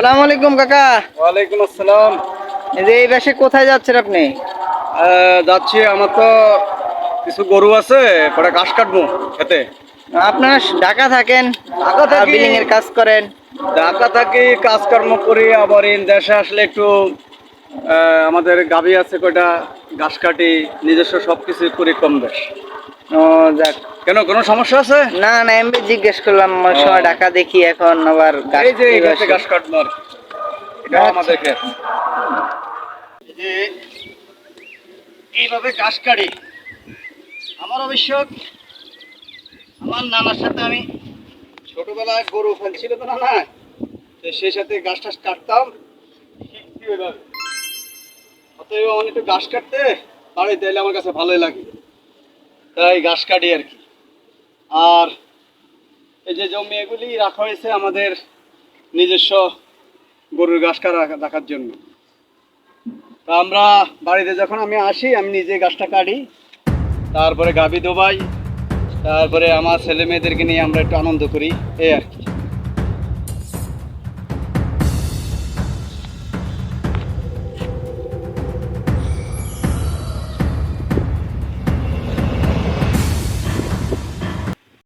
সালাম আলাইকুম কাকা। ওয়ালাইকুম আসসালাম। এই যে এই বেশে কোথায় যাচ্ছেন আপনি? যাচ্ছি আমার তো কিছু গরু আছে পরে ঘাস কাটবো খেতে। আপনারা ঢাকা থাকেন ঢাকা থাকি। বিল্ডিং এর কাজ করেন? ঢাকা থাকি কাজকর্ম করি আবার ইন দেশে আসলে একটু আমাদের গাভী আছে কয়টা ঘাস কাটি নিজস্ব সব কিছু করি কম বেশ। ও যাক। কেন কোনো সমস্যা আছে? না না এমনি জিজ্ঞেস করলাম আমার সময় ঢাকা দেখি এখন আবার গাছ এই যে এই এই ক্ষেতে বাসে। ঘাস কাটবো আর কি। এটা আচ্ছা। আমাদের ক্ষেত যে এইভাবে ঘাস কাটি। আমার অবশ্য আমার নানার সাথে আমি ছোটবেলায় গরু ফেলছিল তো নানা। তো সেই সাথে ঘাস টাস কাটতাম। শিখছি ওইভাবে অতএব আমার একটু গাছ কাটতে বাড়িতে এলে আমার কাছে ভালোই লাগে। তাই গাছ কাটি আর কি। আর এই যে জমি এগুলি রাখা হয়েছে আমাদের নিজস্ব গরুর গাছ কাটা রাখার জন্য। তা আমরা বাড়িতে যখন আমি আসি, আমি নিজে গাছটা কাটি। তারপরে গাবি দোবাই, তারপরে আমার ছেলে মেয়েদেরকে নিয়ে আমরা একটু আনন্দ করি, এই আর কি।